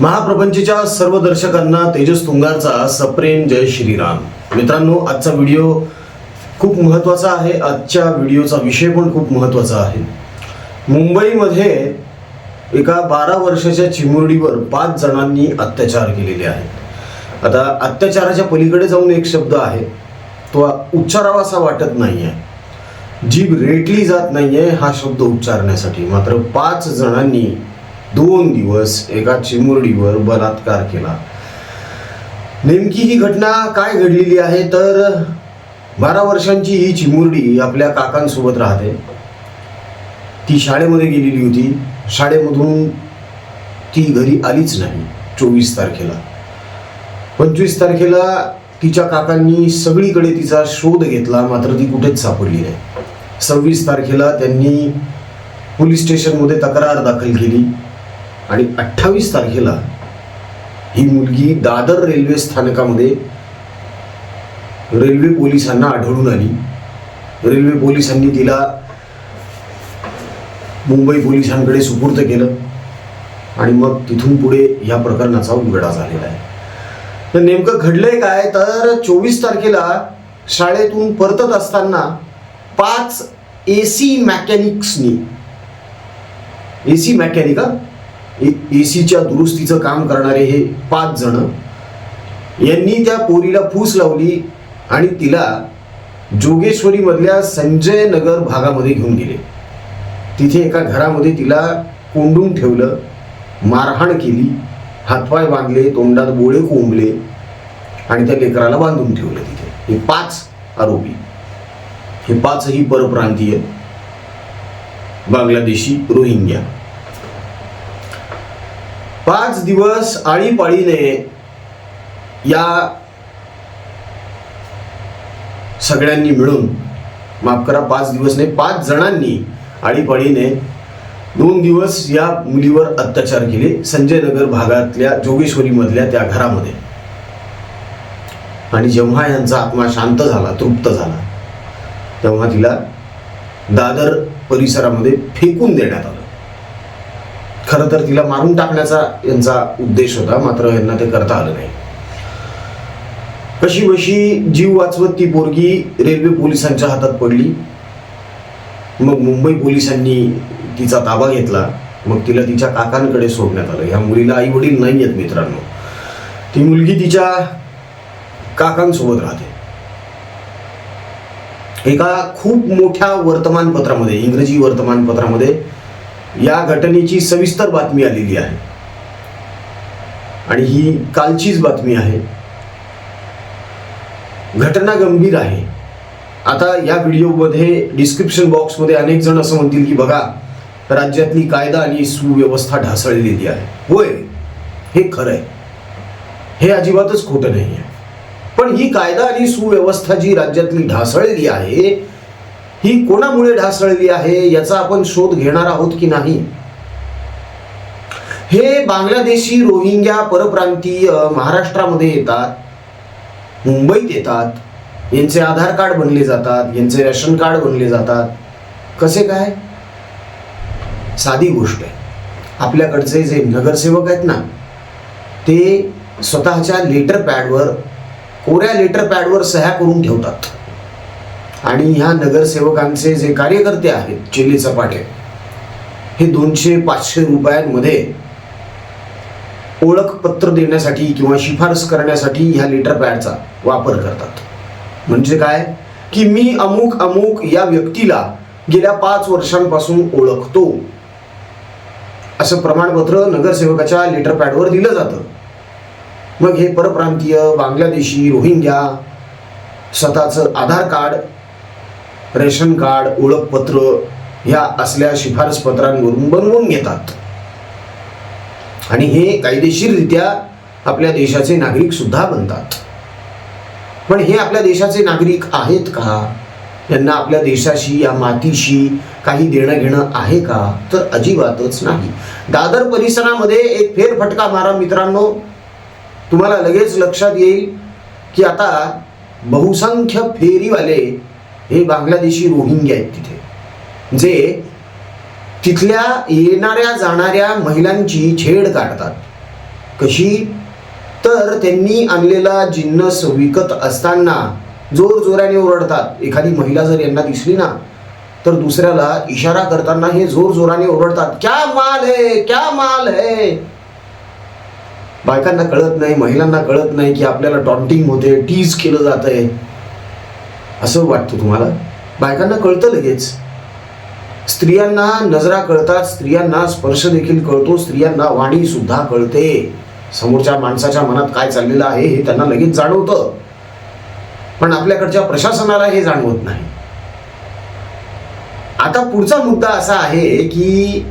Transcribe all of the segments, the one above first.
महाप्रपंचच्या सर्व दर्शकांना तेजस तुंगारचा सप्रेम जय श्रीराम. मित्रांनो आजचा व्हिडिओ खूप महत्त्वाचा आहे. आजच्या व्हिडिओचा विषय पण खूप महत्त्वाचा आहे. मुंबईमध्ये एका बारा वर्षाच्या चिमुरडीवर पाच जणांनी अत्याचार केलेले आहेत. आता अत्याचाराच्या पलीकडे जाऊन एक शब्द आहे. तो उच्चारावासा वाटत नाही आहे जीभ रेटली जात नाही आहे हा शब्द उच्चारण्यासाठी. मात्र पाच जणांनी दोन दिवस एका चिमुरडीवर बलात्कार केला. नेमकी ही घटना काय घडलेली आहे? तर बारा वर्षांची ही चिमुरडी आपल्या काकांसोबत राहते. ती शाळेमध्ये गेलेली होती. शाळेमधून ती घरी आलीच नाही चोवीस तारखेला. पंचवीस तारखेला तिच्या काकांनी सगळीकडे तिचा शोध घेतला मात्र ती कुठेच सापडली नाही. सव्वीस तारखेला त्यांनी पोलीस स्टेशनमध्ये तक्रार दाखल केली. आणि अठ्ठावीस तारखेला ही मुलगी दादर रेल्वे स्थानकामध्ये रेल्वे पोलिसांना आढळून आली. रेल्वे पोलिसांनी तिला मुंबई पोलिसांकडे सुपूर्द केलं आणि मग तिथून पुढे या प्रकरणाचा उघडा झालेला आहे. तर नेमकं घडलंय काय? तर चोवीस तारखेला शाळेतून परतत असताना पाच ए सी मॅकॅनिक्सनी ए सी मॅकॅनिक ए सीच्या दुरुस्तीचं काम करणारे हे पाच जण यांनी त्या पोरीला फूस लावली आणि तिला जोगेश्वरीमधल्या संजय नगर भागामध्ये घेऊन गेले. तिथे एका घरामध्ये तिला कोंडून ठेवलं मारहाण केली हातपाय बांधले तोंडात बोळे कोंबले आणि त्या लेकराला बांधून ठेवलं तिथे. हे पाच आरोपी. हे पाचही परप्रांतीय बांगलादेशी रोहिंग्या. पाच दिवस आळीपाळीने या सगळ्यांनी मिळून माफ करा पाच दिवस नाही पाच जणांनी आळीपाळीने दोन दिवस या मुलीवर अत्याचार केले संजय नगर भागातल्या जोगेश्वरीमधल्या त्या घरामध्ये. आणि जेव्हा यांचा आत्मा शांत झाला तृप्त झाला तेव्हा तिला दादर परिसरामध्ये फेकून देण्यात आलं. खरं तर तिला मारून टाकण्याचा यांचा उद्देश होता मात्र यांना ते करता आलं नाही. कशी बशी जीव वाचवत ती पोरगी रेल्वे पोलिसांच्या हातात पडली. मग मुंबई पोलिसांनी तिचा ताबा घेतला. मग तिला तिच्या काकांकडे सोडण्यात आलं. ह्या मुलीला आई वडील नाही आहेत मित्रांनो. ती मुलगी तिच्या काकांसोबत राहते. एका खूप मोठ्या वर्तमानपत्रामध्ये इंग्रजी वर्तमानपत्रामध्ये या घटनेची सविस्तर बातमी आलेली आहे. आणि ही कालचीच बातमी आहे. घटना गंभीर आहे. आता या व्हिडिओमध्ये डिस्क्रिप्शन बॉक्समध्ये अनेक जण असं म्हणतील की बघा राज्यातली कायदा आणि सुव्यवस्था ढासळलेली आहे. होय हे खरं आहे हे अजिबातच खोटं नाही आहे पण ही कायदा आणि सुव्यवस्था जी राज्यातली ढासळलेली आहे ही कोणामुळे ढासळली आहे याचा आपण शोध घेणार आहोत की नाही? हे बांगलादेशी रोहिंग्या परप्रांतीय महाराष्ट्रामध्ये येतात मुंबईत येतात यांचे आधार कार्ड बनले जातात यांचे रेशन कार्ड बनले जातात. कसे काय? साधी गोष्ट आहे. आपल्याकडचे जे नगरसेवक आहेत ना ते स्वतःच्या लेटर पॅडवर कोऱ्या लेटर पॅडवर सह्या करून ठेवतात. आणि ह्या नगरसेवकांचे जे कार्यकर्ते आहेत चिली चपाटे हे दोनशे पाचशे रुपयांमध्ये ओळखपत्र देण्यासाठी किंवा शिफारस करण्यासाठी ह्या लेटर पॅडचा वापर करतात. म्हणजे काय? की मी अमुक अमुक या व्यक्तीला गेल्या पाच वर्षांपासून ओळखतो. असं प्रमाणपत्र नगरसेवकाच्या लेटर पॅडवर दिलं जातं. मग हे परप्रांतीय बांगलादेशी रोहिंग्या स्वतःचं आधार कार्ड रेशन कार्ड ओळखपत्र ह्या असल्या शिफारस पत्रांवरून बनवून घेतात. आणि हे कायदेशीररित्या आपल्या देशाचे नागरिक सुद्धा बनतात. पण हे आपल्या देशाचे नागरिक आहेत का? यांना आपल्या देशाशी या मातीशी काही देणं घेणं आहे का? तर अजिबातच नाही. दादर परिसरामध्ये एक फेरफटका मारा मित्रांनो. तुम्हाला लगेच लक्षात येईल की आता बहुसंख्य फेरीवाले हे बांगलादेशी रोहिंग्या आहेत तिथे. जे तिथल्या येणाऱ्या जाणाऱ्या महिलांची छेड काढतात. कशी? तर त्यांनी आणलेला जिन्नस विकत असताना जोर जोराने ओरडतात. एखादी महिला जर यांना दिसली ना तर दुसऱ्याला इशारा करताना हे जोर जोराने ओरडतात. क्या माल है? क्या माल है? बायकांना कळत नाही महिलांना कळत नाही की आपल्याला टॉन्टिंग होते टीज केलं जात आहे असं वाटतं तुम्हाला? बायकांना कळतं लगेच. स्त्रियांना नजरा कळतात स्त्रियांना स्पर्श देखील कळतो स्त्रियांना वाणी सुद्धा कळते. समोरच्या माणसाच्या मनात काय चाललेलं आहे हे त्यांना लगेच जाणवतं. पण आपल्याकडच्या प्रशासनाला हे जाणवत नाही. आता पुढचा मुद्दा असा आहे की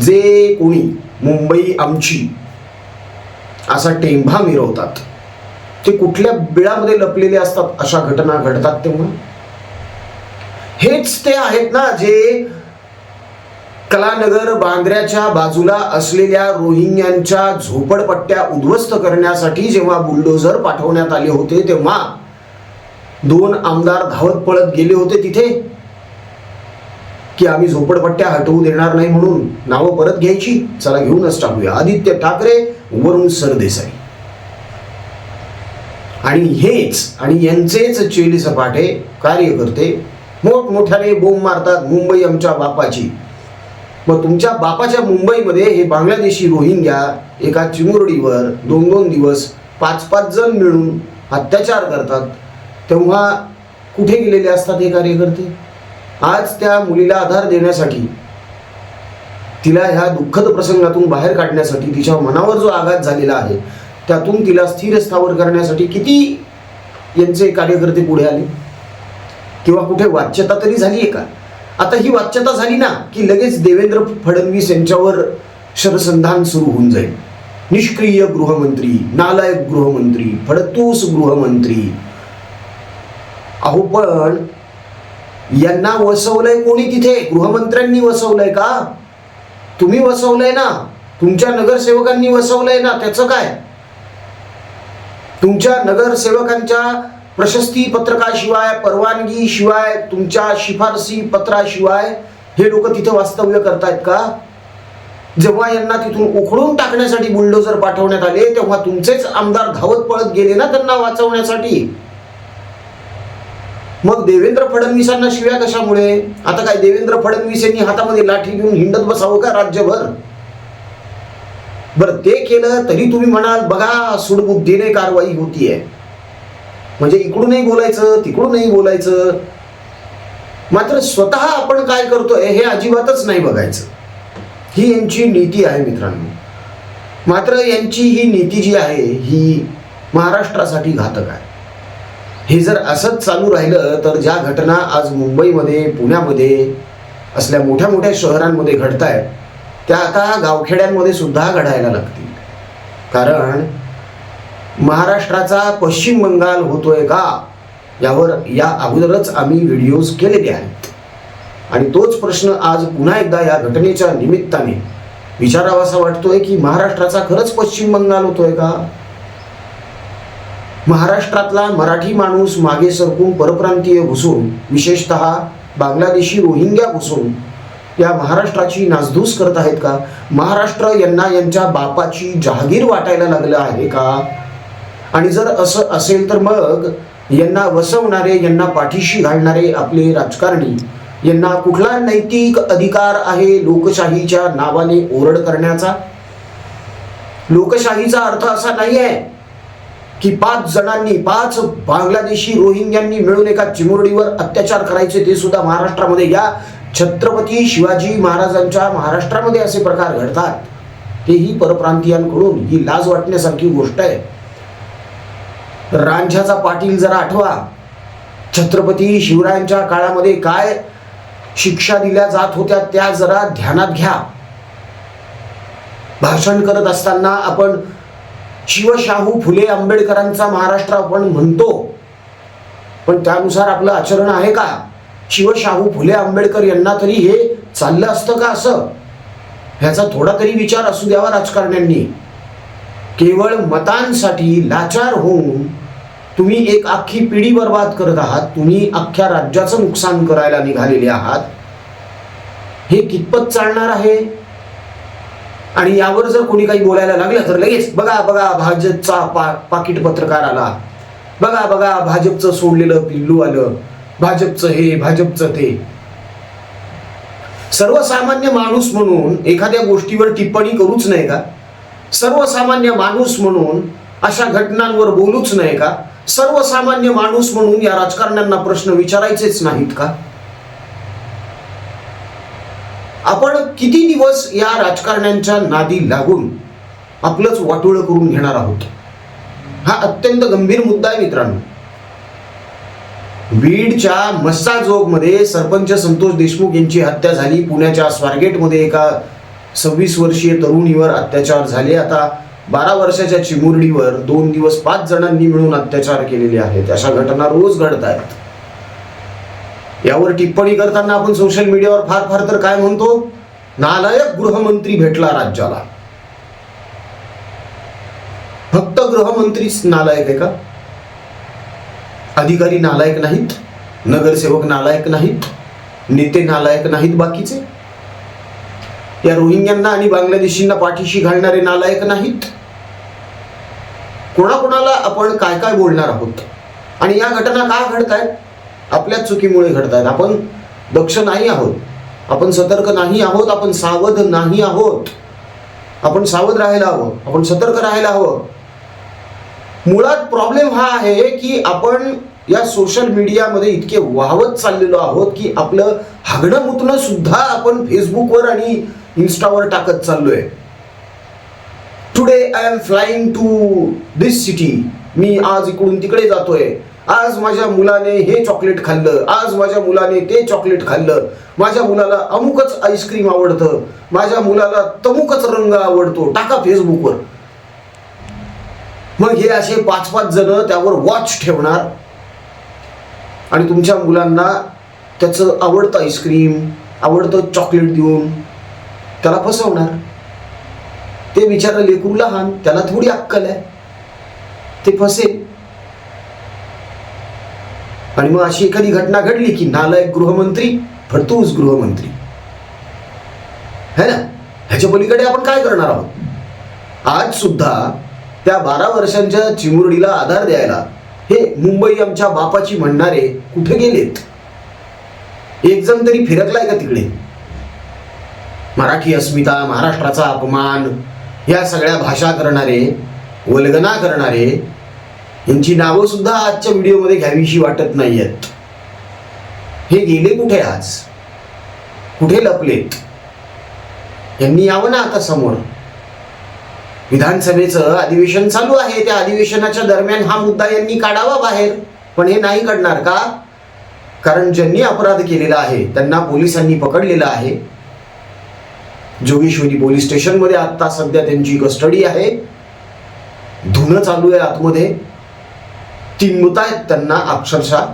जे कोणी मुंबई आमची असा टेंभा मिरवतात. ते कुठल्या बिळामध्ये लपलेले असतात अशा घटना घडतात तेव्हा? हेच ते आहेत ना जे कलानगर बांद्र्याच्या बाजूला असलेल्या रोहिंग्यांच्या झोपडपट्ट्या उद्ध्वस्त करण्यासाठी जेव्हा बुलडोझर पाठवण्यात आले होते तेव्हा दोन आमदार धावत पळत गेले होते तिथे. की आम्ही झोपडपट्ट्या हटवू देणार नाही म्हणून नावं परत घ्यायची. चला घेऊनच टाकूया. आदित्य ठाकरे वरुण सरदेसाई. आणि हेच आणि यांचेच चेली सपाटे कार्य करते मोठमोठ्याने बोंब मारतात मुंबई आमच्या बापाची. मग तुमच्या बापाच्या मुंबईमध्ये हे बांगलादेशी रोहिंग्या एका चिमुरडीवर दोन दोन दिवस पाच पाच जण मिळून अत्याचार करतात. तेव्हा कुठे गेलेले असतात हे कार्यकर्ते? आज त्या मुलीला आधार देण्यासाठी तिला ह्या दुःखद प्रसंगातून बाहेर काढण्यासाठी तिच्या मनावर जो आघात झालेला आहे त्यातून तिला स्थिर स्थावर करण्यासाठी किती यांचे कार्यकर्ते पुढे आले? किंवा कुठे वाच्यता तरी झाली आहे का? आता ही वाच्यता झाली ना की लगेच देवेंद्र फडणवीस यांच्यावर शरसंधान सुरू होऊन जाईल. निष्क्रिय गृहमंत्री नालायक गृहमंत्री फडतूस गृहमंत्री. अहो पण यांना वसवलंय कोणी तिथे? गृहमंत्र्यांनी वसवलंय का? तुम्ही वसवलंय ना? तुमच्या नगरसेवकांनी वसवलंय ना? त्याचं काय? तुमच्या नगरसेवकांच्या प्रशस्ती पत्रकाशिवाय परवानगी शिवाय तुमच्या शिफारसी पत्राशिवाय हे लोक तिथं वास्तव्य करतायत का? जेव्हा यांना तिथून उखडून टाकण्यासाठी बुलडोजर पाठवण्यात आले तेव्हा तुमचेच आमदार धावत पळत गेले ना त्यांना वाचवण्यासाठी? मग देवेंद्र फडणवीसांना शिव्या कशामुळे? आता काय देवेंद्र फडणवीस यांनी हातामध्ये लाठी घेऊन हिंडत बसावं का राज्यभर? बरं ते केलं तरी तुम्ही म्हणाल बघा सुडबुद्धीने कारवाई होतीये. म्हणजे इकडूनही बोलायचं तिकडूनही बोलायचं. मात्र स्वतः आपण काय करतोय हे अजिबातच नाही बघायचं. ही यांची नीती आहे मित्रांनो. मात्र यांची ही नीती जी आहे ही महाराष्ट्रासाठी घातक आहे. हे जर असंच चालू राहिलं तर ज्या घटना आज मुंबईमध्ये पुण्यामध्ये असल्या मोठ्या मोठ्या शहरांमध्ये घडत आहेत त्या आता गावखेड्यांमध्ये सुद्धा घडायला लागतील. कारण महाराष्ट्राचा पश्चिम बंगाल होतोय का यावर या अगोदरच आम्ही व्हिडिओज केलेले आहेत. आणि तोच प्रश्न आज पुन्हा एकदा या घटनेच्या निमित्ताने विचारावासा वाटतोय की महाराष्ट्राचा खरंच पश्चिम बंगाल होतोय का? महाराष्ट्रातला मराठी माणूस मागे सरकून परप्रांतीय घुसून विशेषतः बांगलादेशी रोहिंग्या घुसून या महाराष्ट्राची नासधूस करत आहेत का? महाराष्ट्र यांना यांच्या बापाची जहागीर वाटायला लागलं आहे का? आणि जर असं असेल तर मग यांना वसवणारे यांना पाठीशी घालणारे आपले राजकारणी यांना कुठला नैतिक अधिकार आहे लोकशाहीच्या नावाने ओरड करण्याचा? लोकशाहीचा अर्थ असा नाही आहे की पाच जणांनी पाच बांगलादेशी रोहिंग्यांनी मिळून एका चिमुरडीवर अत्याचार करायचे ते सुद्धा महाराष्ट्रामध्ये या छत्रपती शिवाजी महाराजांच्या महाराष्ट्रामध्ये असे प्रकार घडतात. तेही परप्रांतीयांकडून ही लाज वाटण्यासारखी गोष्ट आहे. रांझ्याचा पाटील जरा आठवा. छत्रपती शिवरायांच्या काळामध्ये काय शिक्षा दिल्या जात होत्या त्या जरा ध्यानात घ्या. भाषण करत असताना आपण शिवशाहू फुले आंबेडकरांचा महाराष्ट्र आपण म्हणतो. पण त्यानुसार आपलं आचरण आहे का? शिवशाहू फुले आंबेडकर यांना तरी हे चाललं असतं का असं? ह्याचा थोडा तरी विचार असू द्यावा राजकारण्यांनी. केवळ मतांसाठी लाचार होऊन तुम्ही एक अख्खी पिढी बर्बाद करत आहात तुम्ही अख्ख्या राज्याचं नुकसान करायला निघालेले आहात. हे कितपत चालणार आहे? आणि यावर जर कोणी काही बोलायला लागलं तर लगेच बघा बघा भाजपचा पा पाकिट पत्रकार आला. बघा बघा भाजपचं सोडलेलं पिल्लू आलं. भाजपचं हे भाजपचं ते. सर्वसामान्य माणूस म्हणून एखाद्या गोष्टीवर टिप्पणी करूच नाही का? सर्वसामान्य माणूस म्हणून अशा घटनांवर बोलूच नाही का? सर्वसामान्य माणूस म्हणून या राजकारण्यांना प्रश्न विचारायचेच नाहीत का? आपण किती दिवस या राजकारण्यांच्या नादी लागून आपलंच वाटोळं करून घेणार आहोत? हा अत्यंत गंभीर मुद्दा आहे मित्रांनो. बीडच्या मस्साजोगमध्ये सरपंच संतोष देशमुख यांची हत्या झाली. पुण्याच्या स्वारगेटमध्ये एका सव्वीस वर्षीय तरुणीवर अत्याचार झाले. आता बारा वर्षाच्या चिमुरडीवर दोन दिवस पाच जणांनी मिळून अत्याचार केलेले आहेत. अशा घटना रोज घडत आहेत यावर टिप्पणी करताना आपण सोशल मीडियावर फार फार तर काय म्हणतो? नालायक गृहमंत्री भेटला राज्याला. फक्त गृहमंत्रीच नालायक आहे का? अधिकारी नालायक नाहीत नगरसेवक नालायक नाहीत नेते नालायक नाहीत बाकीचे. या रोहिंग्यांना आणि बांगलादेशींना पाठीशी घालणारे नालायक नाहीत. कोणाकोणाला आपण काय काय बोलणार आहोत? आणि या घटना का घडत आहेत आपल्याच चुकीमुळे घडत आहेत आपण दक्ष नाही आहोत. आपण सतर्क नाही आहोत. आपण सावध नाही आहोत. आपण सावध राहायला हवं. आपण सतर्क राहायला हवं. मुळात प्रॉब्लेम हा आहे की आपण या सोशल मीडियामध्ये इतके वाहवत चाललेलो आहोत की आपलं हागणं मुतणं सुद्धा आपण फेसबुकवर आणि इन्स्टावर टाकत चाललोय. Today I am flying to this city मी आज इकडून तिकडे जातोय. आज माझ्या मुलाने हे चॉकलेट खाल्लं. आज माझ्या मुलाने ते चॉकलेट खाल्लं. माझ्या मुलाला अमुकच आईस्क्रीम आवडतं. माझ्या मुलाला तमुकच रंग आवडतो. टाका फेसबुकवर मग हे असे पाच पाच जण त्यावर वॉच ठेवणार. आणि तुमच्या मुलांना त्याचं आवडतं आईस्क्रीम आवडतं चॉकलेट देऊन त्याला फसवणार. ते बिचारा लेकरू लहान त्याला थोडी अक्कल आहे. ते फसेल. आणि मग अशी एखादी घटना घडली की नालायक गृहमंत्री फडतूस गृहमंत्री. है ना? ह्याच्या पलीकडे आपण काय करणार आहोत? आज सुद्धा त्या बारा वर्षांच्या चिमुरडीला आधार द्यायला हे मुंबई आमच्या बापाची म्हणणारे कुठे गेलेत? एक जण तरी फिरकलाय का तिकडे? मराठी अस्मिता महाराष्ट्राचा अपमान या सगळ्या भाषा करणारे वल्गना करणारे यांची नावं सुद्धा आजच्या व्हिडिओमध्ये घ्यावीशी वाटत नाही आहेत हे गेले कुठे आज? कुठे लपलेत? यांनी यावं ना आता समोर? विधानसभेचं अधिवेशन चालू आहे. त्या अधिवेशनाच्या दरम्यान हा मुद्दा यांनी काढावा बाहेर. पण हे नाही काढणार का? कारण ज्यांनी अपराध केलेला आहे त्यांना पोलिसांनी पकडलेलं आहे. जोगेश्वरी पोलीस स्टेशनमध्ये आता सध्या त्यांची कस्टडी आहे. धुणं चालू आहे आतमध्ये. तीन मृत आहेत त्यांना अक्षरशः.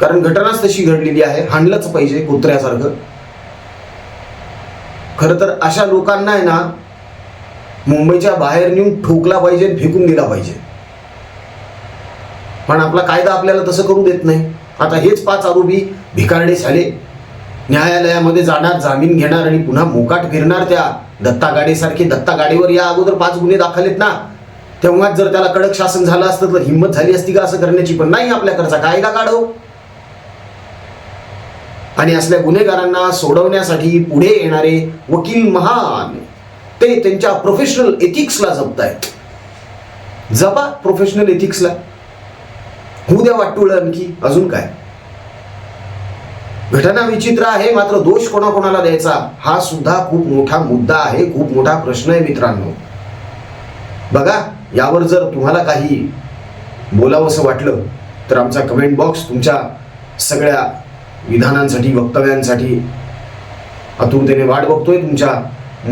कारण घटनाच तशी घडलेली आहे. हाणलंच पाहिजे कुत्र्यासारखं. खरं तर अशा लोकांना आहे ना मुंबईच्या बाहेर नेऊन ठोकला पाहिजे फेकून दिला पाहिजे. पण आपला कायदा आपल्याला तसं करू देत नाही. आता हेच पाच आरोपी भिकारडे झाले न्यायालयामध्ये जाणार जामीन घेणार आणि पुन्हा मोकाट फिरणार त्या दत्ता गाडेसारखे दत्ता गाडीवर या अगोदर पाच गुन्हे दाखल आहेत ना. तेव्हाच जर त्याला कडक शासन झालं असतं तर हिंमत झाली असती का असं करण्याची? पण नाही आपल्याकडचा कायदा काढव आणि असल्या गुन्हेगारांना सोडवण्यासाठी पुढे येणारे वकील महान ते त्यांच्या प्रोफेशनल एथिक्सला जपतायत. जपा प्रोफेशनल एथिक्सला होऊ द्या वाटूळ आणखी अजून काय? घटना विचित्र आहे मात्र दोष कोणाकोणाला द्यायचा? हा सुद्धा खूप मोठा मुद्दा आहे खूप मोठा प्रश्न आहे मित्रांनो. बघा यावर जर तुम्हाला काही बोलावंसं वाटलं तर आमचा कमेंट बॉक्स तुमच्या सगळ्या विधानांसाठी वक्तव्यांसाठी आतुरतेने वाट बघतोय तुमच्या.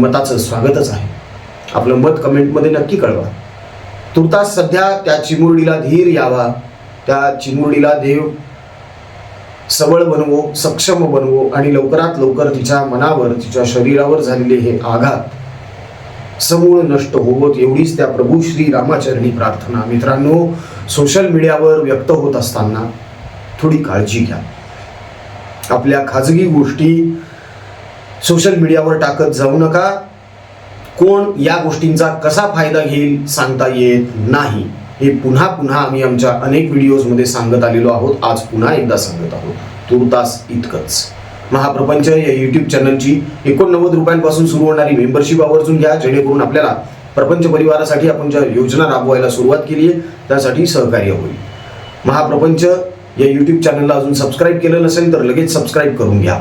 मताचं स्वागतच आहे. आपलं मत कमेंटमध्ये नक्की कळवा. तुर्तास सध्या त्या चिमुरडीला धीर यावा. त्या चिमुरडीला देव सबळ बनवो सक्षम बनवो आणि लवकरात लवकर तिच्या मनावर तिच्या शरीरावर झालेले हे आघात समूळ नष्ट होवत एवढीच त्या प्रभू श्री रामाचरणी प्रार्थना. मित्रांनो सोशल मीडियावर व्यक्त होत असताना थोडी काळजी घ्या. आपल्या खाजगी गोष्टी सोशल मीडियावर टाकत जाऊ नका. कोण या गोष्टींचा कसा फायदा घेईल सांगता येत नाही. हे पुन्हा पुन्हा आम्ही आमच्या अनेक व्हिडिओजमध्ये सांगत आलेलो आहोत. आज पुन्हा एकदा सांगत आहोत. तुर्तास इतकंच. महाप्रपंच या युट्यूब चॅनलची एकोणनव्वद रुपयांपासून सुरू होणारी मेंबरशिप आवर्जून घ्या. जेणेकरून आपल्याला प्रपंच परिवारासाठी आपण ज्या योजना राबवायला सुरुवात केली आहे त्यासाठी सहकार्य होईल. महाप्रपंच या यूट्यूब चॅनलला अजून सबस्क्राईब केलं नसेल तर लगेच सबस्क्राईब करून घ्या.